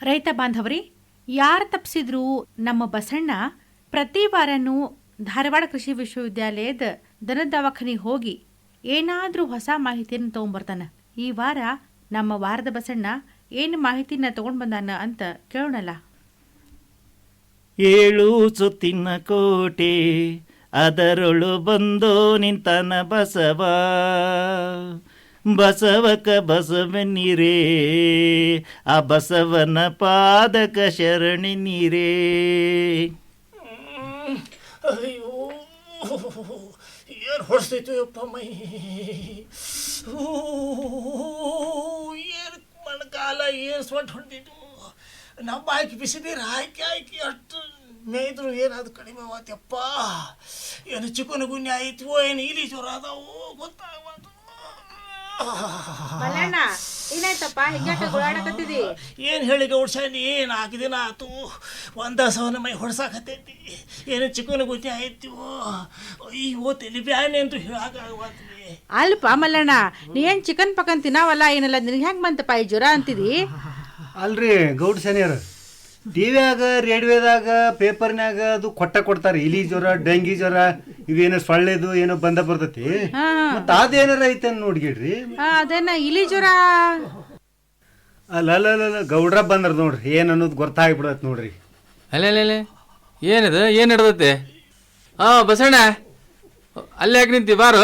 ರೈತ ಬಾಂಧವರಿ, ಯಾರು ತಪ್ಪಿಸಿದ್ರು ನಮ್ಮ ಬಸಣ್ಣ ಪ್ರತಿ ವಾರನೂ ಧಾರವಾಡ ಕೃಷಿ ವಿಶ್ವವಿದ್ಯಾಲಯದ ದನ ದವಾಖಾನಿಗೆ ಹೋಗಿ ಏನಾದರೂ ಹೊಸ ಮಾಹಿತಿಯನ್ನು ತೊಗೊಂಬರ್ತಾನೆ. ಈ ವಾರ ನಮ್ಮ ವಾರದ ಬಸಣ್ಣ ಏನು ಮಾಹಿತಿನ ತಗೊಂಡು ಬಂದಾನ ಅಂತ ಕೇಳೋಣಲ್ಲ. ಏಳು ಸುತ್ತಿನ ಕೋಟೆ, ಅದರೊಳು ಬಂದು ನಿಂತನ ಬಸವ. ಬಸವಕ ಬಸವನಿರೇ, ಆ ಬಸವನ ಪಾದಕ ಶರಣಿ ನೀರೇ. ಅಯ್ಯೋ, ಏನು ಹೊಡ್ಸ್ತೈತು ಅಪ್ಪ ಮೈ? ಏನು ಮಣಕಾಲ, ಏನು ಸೊಟ್ಟು ಹೊಡೆದಿತ್ತು ನಮ್ಮ ಹಾಕಿ ಬಿಸಿ ನೀರು ಹಾಕಿ ಹಾಕಿ ಅಷ್ಟು ಮೇಯ್ದ್ರು, ಏನಾದ್ರು ಕಡಿಮೆ ಆವತ್ತಪ್ಪ ಏನು ಚಿಕನ್ ಗುನ್ಯ ಆಯ್ತು ಏನು ಇಲಿ ಜ್ವರ ಅದಾವೋ ಗೊತ್ತಾಗಬಾರ್ದು ಮಲ್ಲಣ್ಣ ಏನಾಯ್ತಪ್ಪ? ಹಿಂಗ್ಯಾಕೆ ಗೋಳಾಡಕತ್ತಿದಿ? ಏನು ಹೇಳಿ ಗೌಡ್ಸಾನಿ ನಾಲ್ಕು ದಿನ ಆತು. ಒಂದ ಸವನ ಮೈ ಹೊಡ್ಸಾಕತ್ತೈತಿ. ಏನು ಚಿಕ್ಕನ ಗುತಿ ಆಯ್ತು. ಅಯ್ಯೋ ತಲೆ ಬ್ಯಾನೆ ಅಂತೂ ಹೇಳಾಕ ಅಲ್ಪ ಮಲ್ಲಣ್ಣ ನೀ ಏನ್ ಚಿಕನ್ ಪಕನ್ ತಿನ್ನಾವಲ್ಲ ಏನಲ್ಲ ನಿನಗೆ ಹೆಂಗ್ ಬಂತಪ್ಪ ಈ ಜ್ವರ ಅಂತಿದಿ? ಅಲ್ರಿ ಗೌಡ್ ಸನಿಯರ್ ಟಿವಿಯಾಗ ರೇಡಿಯೋದಾಗ ಪೇಪರ್ನ್ಯಾಗ ಅದು ಕೊಟ್ಟ ಕೊಡ್ತಾರೆ. ಇಲಿ ಜ್ವರ ಡೆಂಗಿ ಜ್ವರ ಇವೇನೋ ಸೊಳ್ಳೆದು ಏನೋ ಬಂದ ಬರ್ತತಿ. ಹಾ. ಮತ್ತ ಅದೇನಾರ ಐತೆ ನೋಡ್ಗಿಡ್ರಿ? ಅದೇನ ಇಲಿ ಜ್ವರ? ಅಲ್ಲ ಅಲ್ಲ ಅಲ್ಲ, ಗೌಡ್ರ ಬಂದ್ರ ನೋಡ್ರಿ. ಏನ್ ಅನ್ನೋದು ಗೊತ್ತಾಗ್ಬಿಡತ್ ನೋಡ್ರಿ. ಅಲ್ಲೇ ಅಲ್ಲೇ ಏನ್ ಏನು ಹಾ ಹಾಂ ಬಸಣ್ಣ. ಅಲ್ಲೇ ಯಾಕೆ ನಿಂತಿ? ಬಾರು.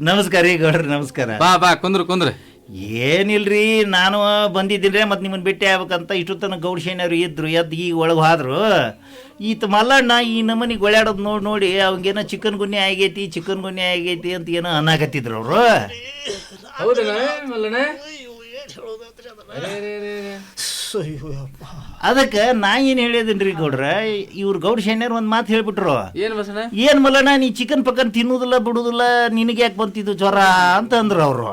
ನಮಸ್ಕಾರ ರೀ ಗೌಡ್ರಿ ನಮಸ್ಕಾರ. ಬಾ ಬಾ ಕುಂದ್ರು ಕುಂದ್ರು. ಏನಿಲ್ರಿ ನಾನು ಬಂದಿದ್ದೀನಿ ಮತ್ತು ನಿಮ್ಮನ್ನು ಭೇಟಿ ಆಗ್ಬೇಕಂತ ಇಷ್ಟು ತನಕ ಗೌಡಶೇನವ್ರು ಇದ್ದರು ಎದ್ದು ಈಗ ಒಳಗೆ ಹೋದ್ರು. ಈತ ಮಲ್ಲಣ್ಣ ಈ ನಮನಿಗೆ ಒಳ್ಯಾಡೋದು ನೋಡಿ ನೋಡಿ ಅವಂಗೇನೋ ಚಿಕನ್ ಗುನ್ನಿ ಆಗೈತಿ ಚಿಕನ್ ಗುನ್ನಿ ಆಗೈತಿ ಅಂತ ಏನೋ ಅನ್ನಾಕತ್ತಿದ್ರು ಅವರು. ಹೌದಣ್ಣ ಮಲ್ಲಣ್ಣ? ಅದಕ್ಕೆ ನಾ ಏನು ಹೇಳಿದೀನಿ ರೀ ಗೌಡ್ರ ಇವ್ರು ಗೌಡ್ ಶೆಣ್ಣರ್ ಒಂದು ಮಾತು ಹೇಳ್ಬಿಟ್ರು. ಏನು ಬಸಣ್ಣ ಏನ್ ಮಲ್ಲಣ್ಣ ನೀ ಚಿಕನ್ ಪಕ್ಕನ್ ತಿನ್ನುದಿಲ್ಲ ಬಿಡುದಿಲ್ಲ ನಿನಗೆ ಯಾಕೆ ಬಂತಿದ್ದು ಜ್ವರ ಅಂತ ಅಂದ್ರು ಅವರು.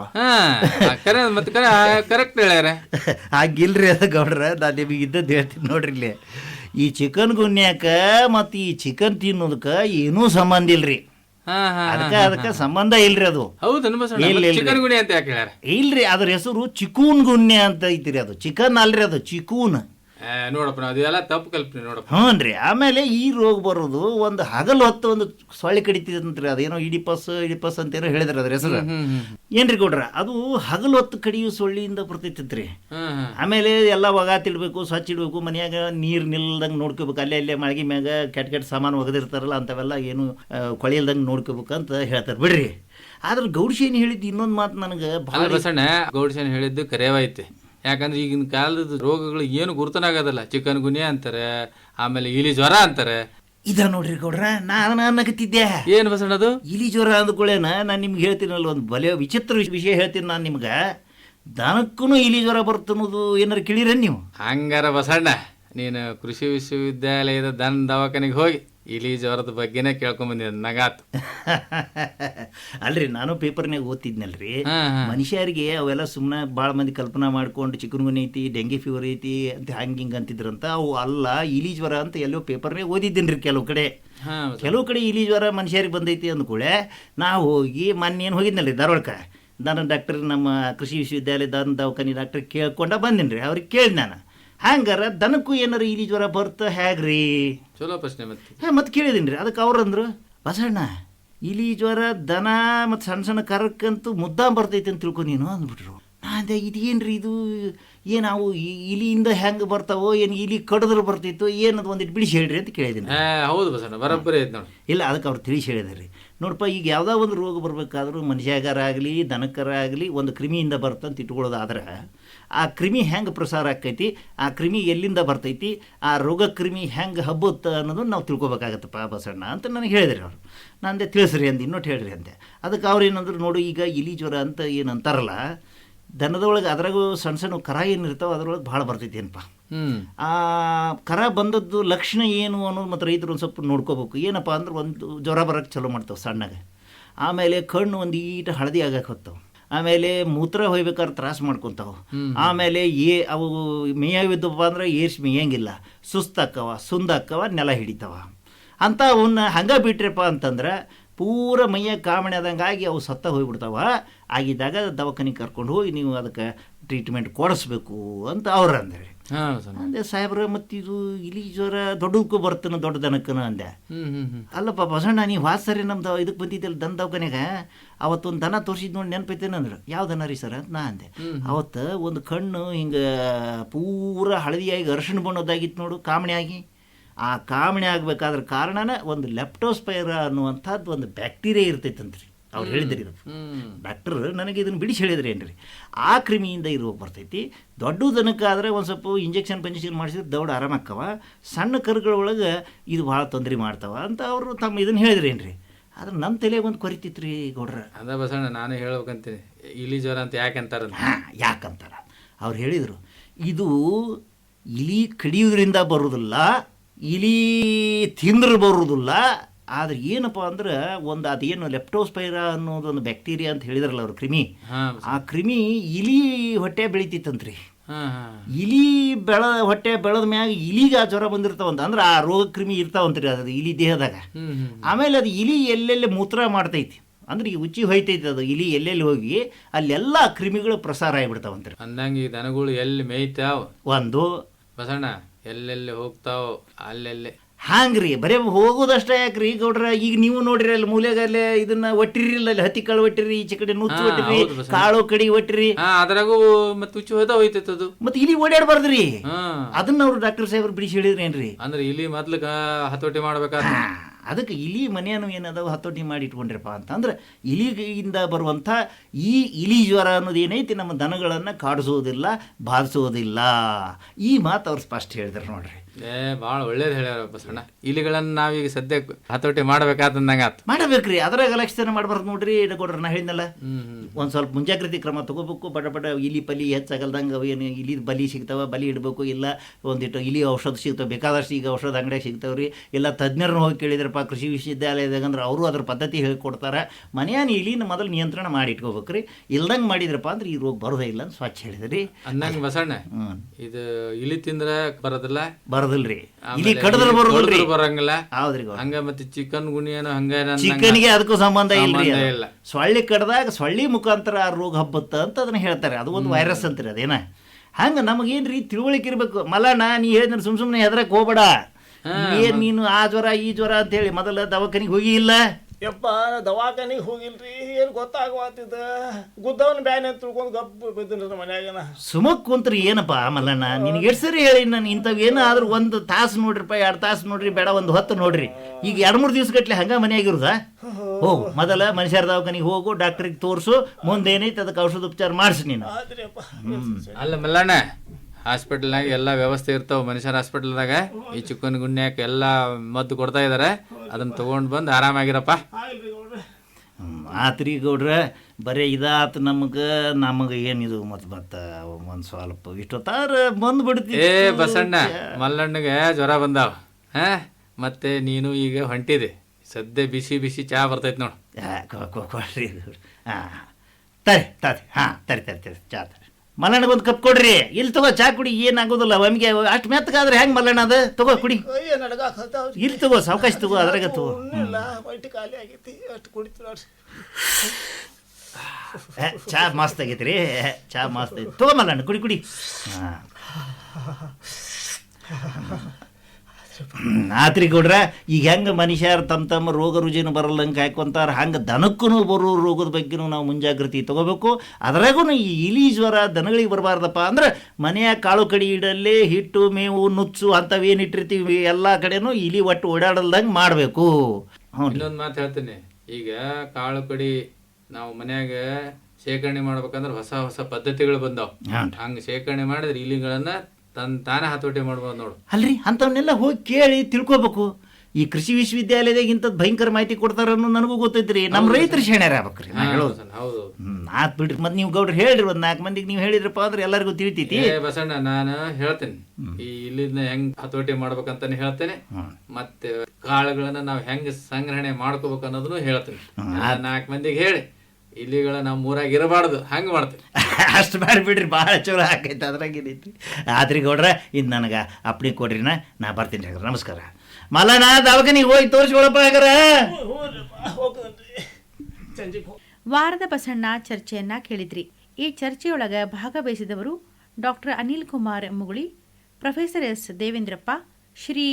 ಮತ್ತೆ ಕರೆಕ್ಟ್ ಹೇಳ್ಯಾರ. ಹಾಗಿಲ್ರಿ ಅದು ಗೌಡ್ರ ನಾನು ನಿಮಗೆ ಇದ್ದದ್ದು ಹೇಳ್ತೀನಿ ನೋಡ್ರಿ ಇಲ್ಲಿ. ಈ ಚಿಕನ್ ಗುನ್ಯಾಕ ಮತ್ತು ಈ ಚಿಕನ್ ತಿನ್ನೋದಕ್ಕೆ ಏನೂ ಸಂಬಂಧ ಇಲ್ರಿ. ಅದಕ್ಕೆ ಅದಕ್ಕೆ ಸಂಬಂಧ ಇಲ್ರಿ ಅದು. ಇಲ್ರಿ ಅದ್ರ ಹೆಸರು ಚಿಕೂನ್ ಗುನ್ಯ ಅಂತ ಐತಿರಿ ಅದು. ಚಿಕನ್ ಅಲ್ರಿ ಅದು ಚಿಕೂನ್. ನೋಡಪ್ಪ ಅದೆಲ್ಲ ತಪ್ಪು ಕಲ್ಪನೆ ನೋಡಪ್ಪ. ಹ್ಞೂ ರೀ. ಆಮೇಲೆ ಈ ರೋಗ ಬರೋದು ಒಂದು ಹಗಲು ಹೊತ್ತು ಒಂದು ಸೊಳ್ಳೆ ಕಡಿತಿದಂತ್ರಿ ಅದೇನೋ ಇಡಿಪಸ್ ಇಡಿಪಸ್ ಅಂತೇನೋ ಹೇಳಿದ್ರ ಅದ್ರ ಹೆಸರು. ಏನ್ರಿ ಕೊಡ್ರ ಅದು ಹಗಲು ಹೊತ್ತು ಕಡಿಯು ಸೊಳ್ಳಿಯಿಂದ ಬರ್ತೈತಿತ್ರಿ. ಆಮೇಲೆ ಎಲ್ಲ ಒಗಾತಿಡ್ಬೇಕು ಸ್ವಚ್ಛ ಇಡ್ಬೇಕು ಮನ್ಯಾಗ ನೀರು ನಿಲ್ದಂಗೆ ನೋಡ್ಕೋಬೇಕು ಅಲ್ಲೇ ಅಲ್ಲೇ ಮಳಗಿ ಮ್ಯಾಗ ಕೆಟ್ಟ ಕೆಟ್ಟ ಸಾಮಾನು ಒಗದಿರ್ತಾರಲ್ಲ ಅಂತವೆಲ್ಲ ಏನು ಆ, ಕೊಳೆಯಲ್ದಂಗೆ ನೋಡ್ಕೋಬೇಕು ಅಂತ ಹೇಳ್ತಾರೆ. ಬಿಡ್ರಿ. ಆದ್ರೆ ಗೌಡ್ಸೇನ್ ಹೇಳಿದ್ದು ಇನ್ನೊಂದು ಮಾತು ನನಗೆ ಭಾಳ ಗೌಡ್ಸನ್ ಹೇಳಿದ್ದು ಕರೆಯವೈತೆ ಯಾಕಂದ್ರೆ ಈಗಿನ ಕಾಲದ ರೋಗಗಳು ಏನು ಗುರುತನಾಗೋದಲ್ಲ. ಚಿಕನ್ ಗುನಿಯ ಅಂತಾರೆ ಆಮೇಲೆ ಇಲಿ ಜ್ವರ ಅಂತಾರೆ. ಇದ ನೋಡ್ರಿ ಗೌಡ್ರ ನಾನು ಅನ್ನಕತ್ತಿದ್ದೆ. ಏನು ಬಸಣ್ಣ ಅದು? ಇಲಿ ಜ್ವರ ಅಂದ್ಕೊಳ್ಳೇನ? ನಾನು ನಿಮ್ಗೆ ಹೇಳ್ತೀನಲ್ಲ ಒಂದು ಬಲೆ ವಿಚಿತ್ರ ವಿಷ- ವಿಷಯ ಹೇಳ್ತೀನಿ ನಾನು ನಿಮ್ಗೆ. ದನಕ್ಕೂ ಇಲಿ ಜ್ವರ ಬರ್ತನ್ನೋದು ಏನಾರು ಕೇಳಿರೇನು ನೀವು? ಹಂಗಾರ ಬಸಣ್ಣ ನೀನು ಕೃಷಿ ವಿಶ್ವವಿದ್ಯಾಲಯದ ದನ ದವಾಖಾನೆಗೆ ಹೋಗಿ. ಇಲಿ ಜ್ವರದ ಬಗ್ಗೆನೇ ಕೇಳ್ಕೊಂಡ್ ಬಂದಿದ್ದೆ ನಗಾತ್. ಅಲ್ರಿ ನಾನು ಪೇಪರ್ನಾಗ ಓದ್ತಿದ್ನಲ್ರಿ. ಮನುಷ್ಯರಿಗೆ ಅವೆಲ್ಲ ಸುಮ್ಮನೆ ಭಾಳ ಮಂದಿ ಕಲ್ಪನಾ ಮಾಡ್ಕೊಂಡು ಚಿಕನ್ಗುನಿ ಐತಿ ಡೆಂಗಿ ಫೀವರ್ ಐತಿ ಅಂತ ಹಂಗೆ ಹಿಂಗೆ ಅಂತಿದ್ರಂತ ಅವು ಅಲ್ಲ ಇಲಿ ಜ್ವರ ಅಂತ ಎಲ್ಲೋ ಪೇಪರ್ನಾಗ ಓದಿದ್ದೀನಿ ರೀ ಕೆಲವು ಕಡೆ. ಕೆಲವು ಕಡೆ ಇಲಿ ಜ್ವರ ಮನುಷ್ಯರಿಗೆ ಬಂದೈತಿ ಅಂದ್ಕೂಳೆ ನಾ ಹೋಗಿ ಮೊನ್ನೆ ಏನು ಹೋಗಿದ್ನಲ್ರಿ ಧಾರವಾಡಕ್ಕೆ? ನಾನು ಡಾಕ್ಟರ್ ನಮ್ಮ ಕೃಷಿ ವಿಶ್ವವಿದ್ಯಾಲಯದ ದವಾಖಾನೆ ಡಾಕ್ಟರ್ ಕೇಳ್ಕೊಂಡ ಬಂದೀನಿ ರೀ ಅವ್ರಿಗೆ ಕೇಳಿದೆ ನಾನು. ಹಂಗಾರ ದನಕ್ಕೂ ಏನಾರ ಇಲಿ ಜ್ವರ ಬರ್ತ ಹೇಗ್ರಿ ಚಲೋ ಪ್ರಶ್ನೆ ಮತ್ತೆ. ಹೇ ಮತ್ತೆ ಕೇಳಿದೀನಿ ರೀ ಅದಕ್ಕೆ ಅವ್ರಂದ್ರು ಬಸಣ್ಣ ಇಲಿ ಜ್ವರ ದನ ಮತ್ತು ಸಣ್ಣ ಸಣ್ಣ ಕರಕ್ಕಂತೂ ಮುದ್ದಾಂ ಬರ್ತೈತೆ ಅಂತ ತಿಳ್ಕೊ ನೀನು ಅಂದ್ಬಿಟ್ರು. ನಾ ಅಂದೆ ಇದೇನ್ರಿ ಇದು? ಏನು ಅವು ಇಲಿಯಿಂದ ಹೆಂಗೆ ಬರ್ತಾವೋ ಏನು ಇಲಿ ಕಡಿದ್ರೆ ಬರ್ತಿತ್ತು ಏನದು ಒಂದಿಟ್ಟು ಬಿಡಿಸಿ ಹೇಳ್ರಿ ಅಂತ ಕೇಳಿದ್ದೀನಿ ಹೌದು ಬಸಣ್ಣ ಬರೋಬ್ಬರಿ ಐತೆ ನೋಡಿ. ಇಲ್ಲ ಅದಕ್ಕೆ ಅವ್ರು ತಿಳಿಸಿ ಹೇಳಿದಾರೆ ರೀ ನೋಡಪ್ಪ ಈಗ ಯಾವುದೋ ಒಂದು ರೋಗ ಬರಬೇಕಾದ್ರೂ ಮನುಷ್ಯಗಾರ ಆಗಲಿ ದನಕರ ಆಗಲಿ ಒಂದು ಕ್ರಿಮಿಯಿಂದ ಬರ್ತಂತ ಇಟ್ಕೊಳ್ಳೋದಾದ್ರೆ ಆ ಕ್ರಿಮಿ ಹೆಂಗೆ ಪ್ರಸಾರ ಆಕೈತಿ ಆ ಕ್ರಿಮಿ ಎಲ್ಲಿಂದ ಬರ್ತೈತಿ ಆ ರೋಗ ಕ್ರಿಮಿ ಹೆಂಗೆ ಹಬ್ಬುತ್ತ ಅನ್ನೋದನ್ನು ನಾವು ತಿಳ್ಕೊಬೇಕಾಗತ್ತಪ್ಪ ಬಸಣ್ಣ ಅಂತ ನನಗೆ ಹೇಳಿದ್ರಿ ಅವರು. ನಂದೆ ತಿಳಿಸ್ರಿ ಅಂದು ಇನ್ನೊಟ್ಟು ಹೇಳ್ರಿ ಅಂದೆ. ಅದಕ್ಕೆ ಅವ್ರು ಏನಂದ್ರು ನೋಡು ಈಗ ಇಲಿ ಜ್ವರ ಅಂತ ಏನು ಅಂತಾರಲ್ಲ ದನದೊಳಗೆ ಅದ್ರಾಗೂ ಸಣ್ಣ ಸಣ್ಣ ಕರ ಏನಿರ್ತಾವೆ ಅದ್ರೊಳಗೆ ಭಾಳ ಬರ್ತೈತಿ ಏನಪ್ಪ? ಆ ಕರ ಬಂದದ್ದು ಲಕ್ಷಣ ಏನು ಅನ್ನೋದು ಮತ್ತು ರೈತರು ಒಂದು ಸ್ವಲ್ಪ ನೋಡ್ಕೋಬೇಕು. ಏನಪ್ಪ ಅಂದ್ರೆ ಒಂದು ಜ್ವರ ಬರೋಕ್ಕೆ ಚಲೋ ಮಾಡ್ತಾವೆ ಸಣ್ಣಗೆ. ಆಮೇಲೆ ಕಣ್ಣು ಒಂದು ಈಟ ಹಳದಿ ಆಗಕ್ಕೆ ಹೊತ್ತವು. ಆಮೇಲೆ ಮೂತ್ರ ಹೊಯ್ಬೇಕಾದ್ರೆ ತ್ರಾಸ ಮಾಡ್ಕೊತಾವೆ. ಆಮೇಲೆ ಏ ಅವು ಮೇಯವಿದ್ದಪ್ಪ ಅಂದ್ರೆ ಏರ್ಸ್ ಮೇಯಂಗಿಲ್ಲ. ಸುಸ್ತಾಕ್ಕವ ಸುಂದಾಕ್ಕವ ನೆಲ ಹಿಡಿತಾವ. ಅಂತ ಅವನ್ನ ಹಂಗೆ ಬಿಟ್ರಪ್ಪ ಅಂತಂದ್ರೆ ಪೂರ ಮೈಯ ಕಾಮಣೆ ಆದಂಗಾಗಿ ಆಗಿ ಅವು ಸತ್ತ ಹೋಗ್ಬಿಡ್ತಾವ. ಆಗಿದ್ದಾಗ ದವಾಖಾನಿಗೆ ಕರ್ಕೊಂಡು ಹೋಗಿ ನೀವು ಅದಕ್ಕೆ ಟ್ರೀಟ್ಮೆಂಟ್ ಕೊಡಿಸ್ಬೇಕು ಅಂತ ಅವ್ರು ಅಂದೆ ಸಾಹೇಬ್ರ ಮತ್ತು ಇದು ಇಲಿ ಜ್ವರ ದೊಡ್ಡದಕ್ಕೂ ಬರ್ತನ ದೊಡ್ಡ ದನಕ್ಕನ ಅಂದೆ ಅಲ್ಲಪ್ಪ ಬಸಣ್ಣ ನೀವು ವಾಸರಿ ನಮ್ದು ಇದಕ್ಕೆ ಬಂದಿದ್ದಲ್ಲ ದನ ಅವತ್ತು ಅವತ್ತೊಂದು ದನ ತೋರಿಸಿದ್ ನೋಡಿ ನೆನಪೈತೇನೆ ಅಂದ್ರೆ? ಯಾವ ದನ ರೀ ಸರ್ ಅಂತ ನಾ ಅಂದೆ. ಅವತ್ತು ಒಂದು ಕಣ್ಣು ಹಿಂಗೆ ಪೂರ ಹಳದಿಯಾಗಿ ಅರ್ಶಿಣ ಬಣ್ಣದಾಗಿತ್ತು ನೋಡು ಕಾಮಣಿ ಆಗಿ. ಆ ಕಾಮಣಿ ಆಗ್ಬೇಕಾದ್ರ ಕಾರಣನ ಒಂದು ಲೆಪ್ಟೋಸ್ಪೈರ ಅನ್ನುವಂಥದ್ದು ಒಂದು ಬ್ಯಾಕ್ಟೀರಿಯಾ ಇರ್ತೈತಂತ್ರಿ. ಅವ್ರು ಹೇಳಿದ್ರಿ ಇದು ಡಾಕ್ಟರ್ ನನಗೆ ಇದನ್ನು ಬಿಡಿಸಿ ಹೇಳಿದ್ರಿ ಏನ್ರಿ? ಆ ಕ್ರಿಮಿಯಿಂದ ಇರೋ ಬರ್ತೈತಿ. ದೊಡ್ಡ ದನಕ್ಕಾದ್ರೆ ಒಂದು ಸ್ವಲ್ಪ ಇಂಜೆಕ್ಷನ್ ಪಂಜೆಕ್ಷನ್ ಮಾಡಿಸಿದ್ರೆ ದೌಡ್ ಆರಾಮಕ್ಕವ ಸಣ್ಣ ಕರುಗಳೊಳಗೆ ಇದು ಭಾಳ ತೊಂದರೆ ಮಾಡ್ತಾವ ಅಂತ ಅವರು ತಮ್ಮ ಇದನ್ನು ಹೇಳಿದ್ರಿ ಏನ್ರಿ? ಆದ್ರೆ ನಮ್ಮ ತಲೆಗೆ ಒಂದು ಕೊರಿತಿತ್ತು ರೀ ಗೌಡ್ರ. ಅದ ಬಸಣ್ಣ ನಾನು ಹೇಳ್ಬೇಕಂತೀನಿ. ಇಲಿ ಜ್ವರ ಅಂತ ಯಾಕೆ ಅಂತಾರಂತ? ಹಾಂ ಯಾಕಂತಾರ ಅವ್ರು ಹೇಳಿದರು ಇದು ಇಲಿ ಕಡಿಯೋದ್ರಿಂದ ಬರೋದಿಲ್ಲ ಇಲಿ ತಿಂದ್ರೆ ಬರೋದಿಲ್ಲ ಆದ್ರೆ ಏನಪ್ಪ ಅಂದ್ರೆ ಒಂದು ಅದೇನು ಅನ್ನೋದು ಒಂದು ಬ್ಯಾಕ್ಟೀರಿಯಾ ಅಂತ ಹೇಳಿದ್ರಲ್ಲ ಅವ್ರ ಕ್ರಿಮಿ ಆ ಕ್ರಿಮಿ ಇಲಿ ಹೊಟ್ಟೆ ಬೆಳಿತಿತ್ತಂತ್ರಿ. ಇಲಿ ಬೆಳ ಹೊಟ್ಟೆ ಬೆಳೆದ ಮ್ಯಾಗ ಇಲಿಗೆ ಆ ಜ್ವರ ಬಂದಿರ್ತಾವಂತ ಅಂದ್ರೆ ಆ ರೋಗ ಕ್ರಿಮಿ ಇರ್ತಾವಂತ್ರಿ ಅದು ಇಲಿ ದೇಹದಾಗ. ಆಮೇಲೆ ಅದು ಇಲಿ ಎಲ್ಲೆಲ್ಲಿ ಮೂತ್ರ ಮಾಡ್ತೈತಿ ಅಂದ್ರೆ ಈ ಉಚ್ಚಿ ಹೋಯ್ತೈತಿ ಅದು ಇಲಿ ಎಲ್ಲೆಲ್ಲಿ ಹೋಗಿ ಅಲ್ಲೆಲ್ಲ ಕ್ರಿಮಿಗಳು ಪ್ರಸಾರ ಆಗಿಬಿಡ್ತಾವಂತ್ರಿ. ಅಂದಂಗೆ ಈ ದನಗಳು ಎಲ್ಲಿ ಮೇಯ್ತಾವ? ಒಂದು. ಬಸಣ್ಣ ಎಲ್ಲೆಲ್ಲಿ ಹೋಗ್ತಾವ ಅಲ್ಲೆಲ್ಲಿ. ಹಾಂಗ್ರಿ ಬರೇ ಹೋಗೋದಷ್ಟೇ ಯಾಕ್ರಿ? ಗೌಡ್ರ ಈಗ ನೀವು ನೋಡ್ರಿ ಅಲ್ಲಿ ಮೂಲೆಗಲ್ಲಿ ಇದನ್ನ ಒಟ್ಟಿರಿಲ್ಲ ಅಲ್ಲಿ ಹತ್ತಿ ಕಾಳು ಒಟ್ಟಿರಿ ಈಚೆ ಕಡೆ ನುಚ್ಚು ಒಟ್ಟಿರಿ ಕಾಳು ಕಡಿ ಒಟ್ಟಿರಿ. ಅದ್ರಾಗೂ ಮತ್ತೆ ಹುಚ್ಚು ಹೋದ ಹೋಯ್ತೈತೆ ಅದು. ಮತ್ತೆ ಇಲಿ ಓಡಾಡಬಾರ್ದ್ರಿ. ಅದನ್ನ ಅವ್ರು ಡಾಕ್ಟರ್ ಸಾಹೇಬ್ರು ಬಿಡಿಸಿ ಹೇಳಿದ್ರೇನ್ರಿ ಅಂದ್ರೆ ಇಲಿ ಮೊದ್ಲು ಹತೋಟಿ ಮಾಡ್ಬೇಕಾದ್ರೆ. ಅದಕ್ಕೆ ಇಲಿ ಮನೆಯನ್ನು ಏನದಾವ ಹತೋಟಿ ಮಾಡಿ ಇಟ್ಕೊಂಡ್ರಪ್ಪ ಅಂತಂದ್ರೆ ಇಲಿಯಿಂದ ಬರುವಂಥ ಈ ಇಲಿ ಜ್ವರ ಅನ್ನೋದು ಏನೈತಿ ನಮ್ಮ ದನಗಳನ್ನು ಕಾಡಿಸೋದಿಲ್ಲ ಬಾಧಿಸೋದಿಲ್ಲ ಈ ಮಾತು ಅವ್ರು ಸ್ಪಷ್ಟ ಹೇಳಿದ್ರು ನೋಡ್ರಿ. ಏ ಭಾಳ ಒಳ್ಳೇದು ಹೇಳ್ಯಾರ ಸಣ್ಣ. ಇಲಿಗಳನ್ನ ನಾವೀಗ ಸದ್ಯ ಹತೋಟಿ ಮಾಡ್ಬೇಕಾತಂದಂಗ ಆತು ಮಾಡಬೇಕ್ರಿ ಅದ್ರಾಗ ಮಾಡ್ಬಾರ್ದು ನೋಡ್ರಿ ಕೊಡ್ರಿ ನಾ ಹೇಳಿದ್ನಲ್ಲ. ಒಂದ್ ಸ್ವಲ್ಪ ಮುಂಜಾಗ್ರತೆ ಕ್ರಮ ತಗೋಬೇಕು ಬಡ ಬಡ ಇಲಿ ಪಲಿ ಹೆಚ್ಚಾಗಲ್ದಂಗೆ ಅವು ಏನು ಇಲಿ ಬಲಿ ಸಿಗ್ತಾವ ಬಲಿ ಇಡಬೇಕು ಇಲ್ಲ ಒಂದಿಟ್ಟು ಇಲಿ ಔಷಧ ಸಿಗ್ತಾವೆ ಬೇಕಾದಷ್ಟು ಈಗ ಔಷಧ ಅಂಗಡಿಯಾಗ ಸಿಗ್ತಾವ್ರಿ. ಇಲ್ಲ ತಜ್ಞರನ್ನ ಹೋಗಿ ಕೇಳಿದ್ರಪ್ಪ ಕೃಷಿ ವಿಶ್ವವಿದ್ಯಾಲಯದಾಗ ಅಂದ್ರೆ ಅವರು ಅದ್ರ ಪದ್ಧತಿ ಹೇಳ್ಕೊಡ್ತಾರೆ ಮನೆಯಾನ ಇಲಿನ ಮೊದಲು ನಿಯಂತ್ರಣ ಮಾಡಿ ಇಟ್ಕೋಬೇಕ್ರಿ. ಇಲ್ದಂಗೆ ಮಾಡಿದ್ರಪ್ಪ ಅಂದ್ರೆ ಈ ರೋಗ ಬರೋದೇ ಇಲ್ಲ ಅಂತ ಸ್ವಚ್ಛ ಹೇಳಿದ್ರಿ. ಅಂದಂಗ ಬಸಣ್ಣ ಇದು ಇಲಿ ತಿಂದ್ರೆ ಬರೋದಿಲ್ಲ. ಬರೋದಿಲ್ರಿ. ಇಲ್ಲಿ ಇಲಿ ಕಡಿದ್ರೆ ಇಲಿ ಬರೋದಿಲ್ರಿ ಬರಂಗಿಲ್ಲ. ಹೌದ್ರಿ ಹಂಗ ಮತ್ತೆ ಚಿಕನ್ ಗುಣಿಯನು ಹಂಗ ಚಿಕನ್ಗೆ ಅದಕ್ಕೂ ಸಂಬಂಧ ಇಲ್ರಿ. ಇಲ್ಲ. ಸೊಳ್ಳೆ ಕಡ್ದಾಗ ಸೊಳ್ಳಿ ಮುಖಾಂತರ ಆ ರೋಗ ಹಬ್ಬತ್ತ ಅಂತ ಅದನ್ನ ಹೇಳ್ತಾರೆ. ಅದು ಒಂದು ವೈರಸ್ ಅಂತೀರಿ ಅದೇನ? ಹಂಗ ನಮಗೇನ್ರಿ ತಿಳುವಳಿಕೆ ಇರ್ಬೇಕು. ಮಲನಾ ನೀ ಹೇಳಿದ್ರೆ ಸುಮ್ ಸುಮ್ನೆ ಹೆದ್ರಕ್ ಹೋಗ್ಬೇಡ. ಏನ್ ನೀನು ಆ ಜ್ವರ ಈ ಜ್ವರ ಅಂತ ಹೇಳಿ ಮೊದಲ ದವಾಖಾನಿಗೆ ಹೋಗಿ ಇಲ್ಲ? ಯಪ್ಪ ದವಾಖಾನಿಗೆ ಹೋಗಿಲ್ರಿ ಏನು ಗೊತ್ತಾಗವಾತಿದ? ಗುದ್ದವನ್ ಬ್ಯಾನೆ ಅಂತ ತಿಳ್ಕೊಂಡು ಗಪ್ ಬಿದ್ದಿನ ಮನ್ಯಾಗನ. ಸುಮಕ್ ಕುಂತ್ರಿ ಏನಪ್ಪ ಮಲ್ಲಣ್ಣ? ನಿನಗೆ ಎಷ್ಟು ಸರಿ ಹೇಳಿ ನಾನು ಇಂಥವು ಏನಾದ್ರೂ ಒಂದು ತಾಸು ನೋಡ್ರಿಪ್ಪ ಎರಡು ತಾಸು ನೋಡ್ರಿ ಬೇಡ ಒಂದು ಹೊತ್ತು ನೋಡ್ರಿ. ಈಗ ಎರಡು ಮೂರು ದಿವ್ಸ ಗಟ್ಲೆ ಹಂಗ ಮನೆಯಾಗಿರುದ? ಹೋಗು ಮೊದಲ ಮನುಷ್ಯರ ದವಾಖಾನಿಗೆ ಹೋಗು ಡಾಕ್ಟ್ರಿಗೆ ತೋರಿಸು ಮುಂದೇನೈತೆ ಅದಕ್ಕೆ ಔಷಧ ಉಪಚಾರ ಮಾಡಿಸಿ ನೀನು. ಅಲ್ಲ ಮಲ್ಲಣ್ಣ ಹಾಸ್ಪಿಟಲ್ನಾಗ ಎಲ್ಲ ವ್ಯವಸ್ಥೆ ಇರ್ತಾವ ಮನುಷ್ಯರ ಹಾಸ್ಪಿಟಲ್ದಾಗ. ಈ ಚಿಕನ್ ಗುಣ್ಯಾಕ ಎಲ್ಲ ಮದ್ದು ಕೊಡ್ತಾ ಇದಾರೆ. ಅದನ್ನ ತಗೊಂಡ್ ಬಂದು ಆರಾಮಾಗಿರಪ್ಪ. ಆತ್ರಿ ಗೌಡ್ರೆ ಬರೀ ಇದಾತು ನಮಗೆ ನಮಗೆ ಏನಿದು ಮತ್ತು ಮತ್ತೆ ಒಂದು ಸ್ವಲ್ಪ ಇಷ್ಟೊತ್ತಾರ ಬಂದ್ಬಿಡ್ತಿ ಏ ಬಸಣ್ಣ ಮಲ್ಲಣ್ಣಗೆ ಜ್ವರ ಬಂದಾವ. ಹಾ ಮತ್ತೆ ನೀನು ಈಗ ಹೊಂಟಿದೆ. ಸದ್ಯ ಬಿಸಿ ಬಿಸಿ ಚಹಾ ಬರ್ತೈತೆ ನೋಡು. ಕೊಡ್ರಿ ಹಾಂ ತರಿ ತರಿ ಹಾಂ ತರಿ ತರಿ ತರಿ ಚಾ ತರಿ. ಮಲ್ಲಣ್ಣಗೆ ಬಂದು ಕಪ್ ಕೊಡ್ರಿ. ಇಲ್ಲಿ ತಗೋ ಚಾ ಕುಡಿ ಏನಾಗೋದಿಲ್ಲ. ಒಮ್ಗೆ ಅಷ್ಟು ಮೆತ್ತಗಾದ್ರೆ ಹೆಂಗೆ ಮಲ್ಲಣ್ಣ ಅದು? ತಗೋ ಕುಡಿ. ಇಲ್ಲಿ ತಗೋ ಸಾವಕಾಶ ತಗೋ ಅದ್ರಾಗ ತಗೋ. ಚಾ ಮಸ್ತ್ ಆಗೈತಿ ರೀ ಚಾ ಮಸ್ತ್ ಐತಿ ತಗೋ ಮಲ್ಲಣ್ಣ ಕುಡಿ ಕುಡಿ. ಹಾಂ. ಆತ್ರಿ ಗೌಡ್ರ ಈಗ ಹೆಂಗೆ ಮನುಷ್ಯರು ತಮ್ಮ ತಮ್ಮ ರೋಗ ರುಜಿನ ಬರಲ್ಲಂಗೆ ಹಾಕೊಂತಾರೆ ಹಂಗೆ ದನಕ್ಕೂ ಬರೋ ರೋಗದ ಬಗ್ಗೆನೂ ನಾವು ಮುಂಜಾಗ್ರತೆ ತಗೋಬೇಕು. ಅದ್ರಾಗೂ ಈ ಇಲಿ ಜ್ವರ ದನಗಳಿಗೆ ಬರಬಾರ್ದಪ್ಪ ಅಂದ್ರೆ ಮನೆಯ ಕಾಳು ಕಡಿ ಇಡಲ್ಲಿ ಹಿಟ್ಟು ಮೇವು ನುಚ್ಚು ಅಂಥವೇನು ಇಟ್ಟಿರ್ತೀವಿ ಎಲ್ಲ ಕಡೆನೂ ಇಲಿ ಒಟ್ಟು ಓಡಾಡಲ್ದಂಗೆ ಮಾಡಬೇಕು. ಇನ್ನೊಂದು ಮಾತು ಹೇಳ್ತೀನಿ. ಈಗ ಕಾಳು ಕಡಿ ನಾವು ಮನ್ಯಾಗ ಶೇಖರಣೆ ಮಾಡ್ಬೇಕಂದ್ರೆ ಹೊಸ ಹೊಸ ಪದ್ಧತಿಗಳು ಬಂದವು. ಹಂಗ ಶೇಖರಣೆ ಮಾಡಿದ್ರೆ ಇಲಿಗಳನ್ನ ತನ್ ತಾನೇ ಹತೋಟಿ ಮಾಡ್ಬೋದು ನೋಡು. ಅಲ್ರಿ ಅಂಥವನ್ನೆಲ್ಲ ಹೋಗಿ ಕೇಳಿ ತಿಳ್ಕೊಬೇಕು. ಈ ಕೃಷಿ ವಿಶ್ವವಿದ್ಯಾಲಯದಾಗ ಇಂಥದ್ದು ಭಯಂಕರ ಮಾಹಿತಿ ಕೊಡ್ತಾರ ಅನ್ನೋ ನನಗೂ ಗೊತ್ತೈತ್ರಿ. ನಮ್ಮ ರೈತರು ಶೇಣ್ಯಾರ ಆಗ್ಬೇಕ್ರಿ ನಾ ಹೇಳೋದು. ಬಸಣ್ಣ, ಹೌದು. ಆತ್ ಬಿಡ್ರಿ. ಮತ್ತೆ ನೀವು ಗೌಡ್ರು ಹೇಳ್ರಿ ಒಂದ್ ನಾಲ್ಕು ಮಂದಿಗೆ ನೀವು ಹೇಳಿದ್ರಪ್ಪ ಅಂದ್ರೆ ಎಲ್ಲರಿಗೂ ತಿಳಿತೈತಿ. ಏ ಬಸಣ್ಣ ನಾನು ಹೇಳ್ತೇನೆ. ಈ ಇಲ್ಲಿಂದ ಹೆಂಗ್ ಹತೋಟಿ ಮಾಡ್ಬೇಕಂತಾನೆ ಹೇಳ್ತೇನೆ. ಮತ್ತೆ ಕಾಳುಗಳನ್ನ ನಾವು ಹೆಂಗ್ ಸಂಗ್ರಹಣೆ ಮಾಡ್ಕೋಬೇಕು ಅನ್ನೋದನ್ನು ಹೇಳ್ತೇನೆ ನಾಲ್ಕು ಮಂದಿಗೆ ಹೇಳಿ. ಇಲಿಗಳ ನಮ್ಮ ಊರಾಗ ಇರಬಾರ್ದು. ಹಂಗೆ ಮಾಡ್ತೀವಿ. ಅಷ್ಟು ಮಾಡಿ ಬಿಡ್ರಿ ಭಾಳ ಚಲೋ ಆಕೈತೆ ಅದ್ರಾಗ ಇದೈತಿ ಆದ್ರಿ ಗೌಡ್ರ ಇದು ನನಗೆ ಅಪ್ಣಿ ಕೊಡ್ರಿ ನಾ ಬರ್ತೀನಿ ಹಾಗಾದ್ರೆ ನಮಸ್ಕಾರ. ಮಲ್ಲಣ್ಣ ದವಾಖಾನಿಗೆ ಹೋಗಿ ತೋರಿಸ್ಕೊಳಪ್ಪ ಹಾಗಾರ ಹೋಗ್ರಿ. ವಾರದ ಬಸಣ್ಣ ಚರ್ಚೆಯನ್ನ ಕೇಳಿದ್ರಿ. ಈ ಚರ್ಚೆಯೊಳಗ ಭಾಗವಹಿಸಿದವರು doctor Anil Kumar Muguli professor S Devendrappa Shri